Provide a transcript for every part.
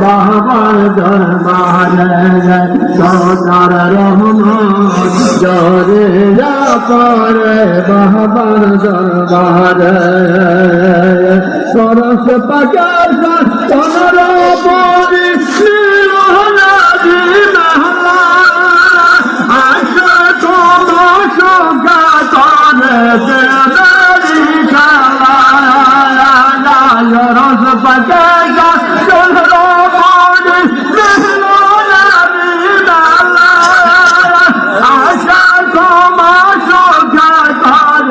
বাবার দরবারে সদার রহমান জরিয়া পরে বাবার দরবারে সরস সনর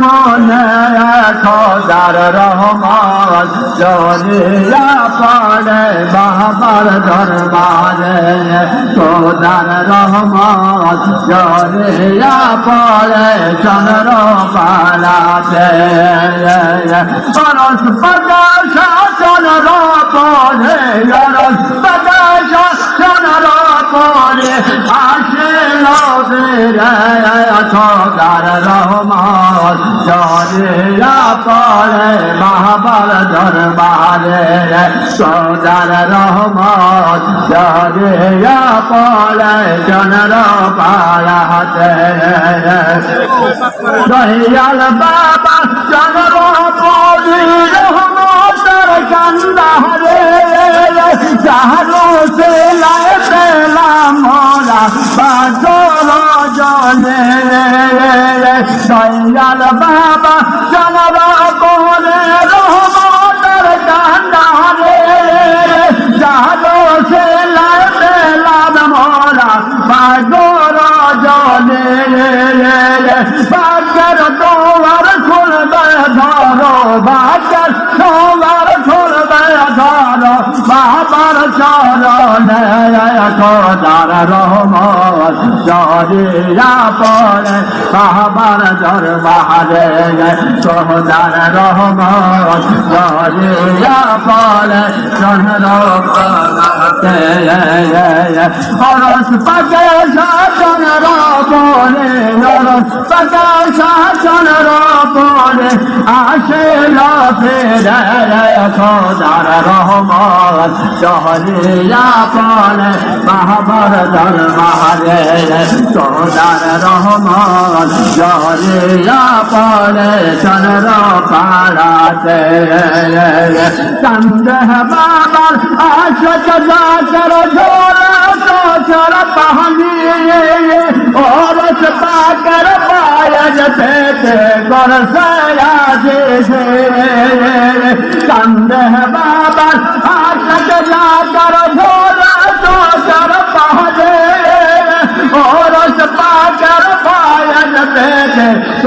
মনে খোদার রহমান জলিয়া পড়ে বাবার দরবারে। খোদার রহমান জলিয়া পড়ে চন্দ্র পালাতে। পরশ প্রকাশ চন্দ্র পড়ে পরশ প্রকাশ চন্দ্র পড়ে আসে খোদার রহমান জলিয়া পড়ে বাবার দরবারে খোদার রহমান জলিয়া পড়ে চন্দ্র পালাতে দয়াল বাবা চন্দ্র পড়ি রহমতের কান্দারে চাহলো সে লাই পেলাম মোরা বাজর রে দয়াল বাবা খোদার রহমত জরিয়া পড়ে বাবার দরবারে খোদার রহমত জরিয়া পড়ে পালাতে হরস পাকে শাসন রপরে হরস পাকে শাসন রপরে আসে ফেরে খোদার রহমত পড়ে বাবার দরবারে খোদার রহমত জহরিয়া পড়ে চন্দ্র পাড়াতে চন্দ্র বাবার আশক যাচর ঝোলা চর পাহানি ওরস পাকর পায়জ পেতে কর সয়া যে চন্দ্র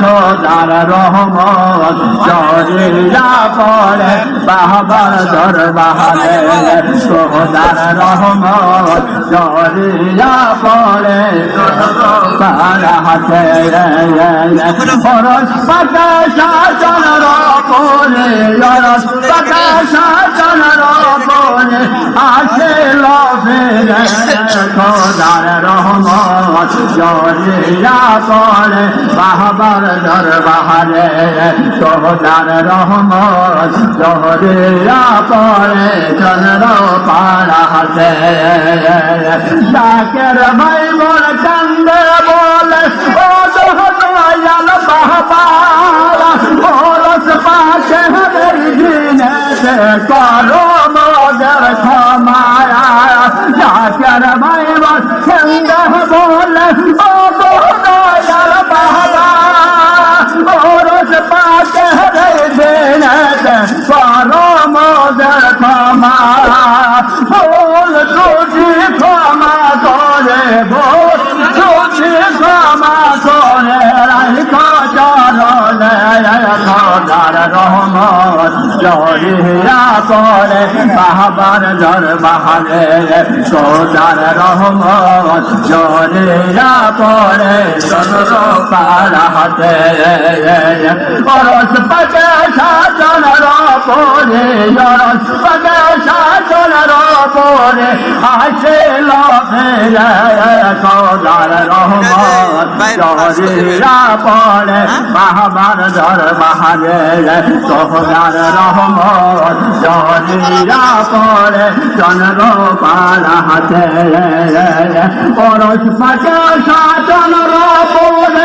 খোদার রহমত জরিয়া পড়ে বাবার দরবারে। খোদার রহমত জরিয়া পড়ে পারাতে পরশ পাকা শাসন রপরে রস পাকা শাসন রপরে আসে খোদার রহমত জরিয়া পড়ে, বাহবার দরবারে। খোদার রহমত জরিয়া পড়ে, চন্দ্র পাড়াতে। ডাকের ভাই মোর কান্দে বলে, ও দয়াল বাবা ওরস পাশে করো মদের ক্ষমায়া। মোর কান্দে বলে ও দয়াল বাবা দিনেতে খোদার রহমত জরিয়া করে বাহবার দর বাহারে খোদার রহমত জরিয়া করে চন্দ্র পাড়াতে পরশ পাকে সাজন পরে জরস পাকে সাজন পরে আসে লফে খোদার রহমত জরিয়া পরে বাহাবার দর বাহারে খোদার রহমত জরিয়া পরে চন্দ্র পাড়াতে পরশ পাকে সাজন পরে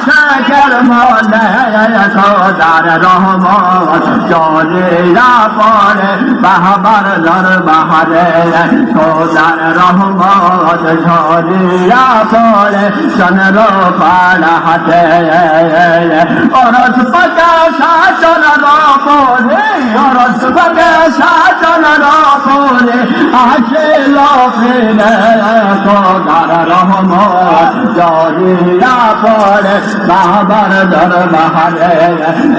আশাকের মনে খোদার রহমত চলিয়া পরে, বাহাবার দর বাহারে খোদার রহমত ঝরিয়া পরে, চন্দ্র পাড়া হাতে অরস পাকা শাসন পরে অরস পাকা শাসন পরে আসে লফিনে খোদার রহমত জরিয়া পরে বাবার দর বাহারে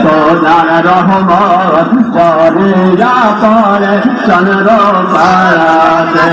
খোদার রহমত চরিয়া করে চন্দ্র পাড়াতে